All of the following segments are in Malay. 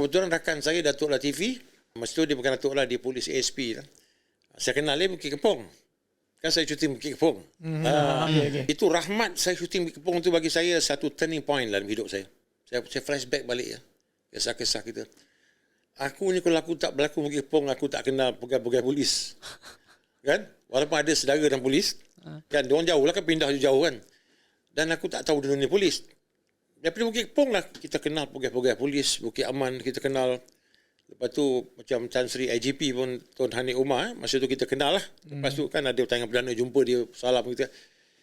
Kebetulan rakan saya Datuk Latifi, masa tu dia bukan Datuk lah, dia polis ASP lah. Saya kenal dia Bukit Kepong. Kan saya syuting Bukit Kepong. Hmm, okay, okay. Itu rahmat saya syuting Bukit Kepong tu bagi saya satu turning point dalam hidup saya. Saya, saya flashback balik ya. Kisah-kisah kita. Aku ni kalau aku tak berlaku Bukit Kepong, aku tak kenal pegawai-pegawai polis. kan? Walaupun ada saudara dalam polis. Kan? Diorang jauh lah kan pindah jauh kan. Dan aku tak tahu dunia polis. Daripada Bukit Kepong lah kita kenal pegawai-pegawai polis, Bukit Aman kita kenal. Lepas tu macam Tan Sri IGP pun Tuan Hanif Umar, eh, masa tu kita kenal lah. Lepas tu kan ada tangan perdana jumpa dia, salam kita.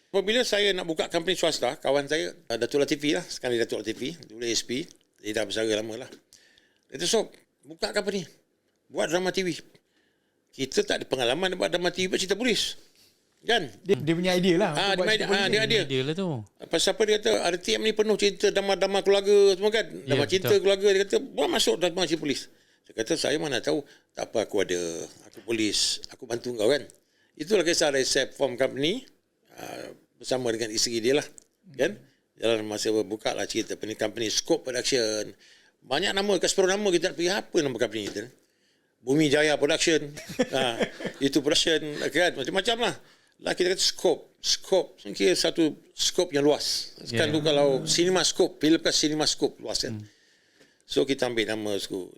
Apabila saya nak buka company swasta, kawan saya, uh, Datuk Latifi lah, sekali Datuk Latifi, dulu ASP, dia dah bersara lama lah. Dia Sob, buka company. Buat drama TV. Kita tak ada pengalaman buat drama TV buat cerita polis. Kan? Dia, dia punya idea lah. Ah, buat dia, ah, polis dia. Dia lah tu. Pasal apa dia kata RTM ni penuh cerita drama-drama keluarga semua kan. Drama Ya, cinta betul. keluarga dia kata buat masuk drama cerita polis. Saya kata saya mana tahu tak apa aku ada aku polis aku bantu kau kan. Itulah kisah dari Sep Form Company uh, bersama dengan isteri dia lah kan. Jalan masa buka lah cerita ni company Scope Production. Banyak nama kat separuh nama kita nak pergi apa nama company kita. Bumi Jaya Production. ha, itu production kan macam-macam lah. Lah kita kata scope. Scope. Kira satu scope yang luas. Sekarang Yeah. tu kalau cinema scope. Film kan cinema luas kan. So kita ambil nama school.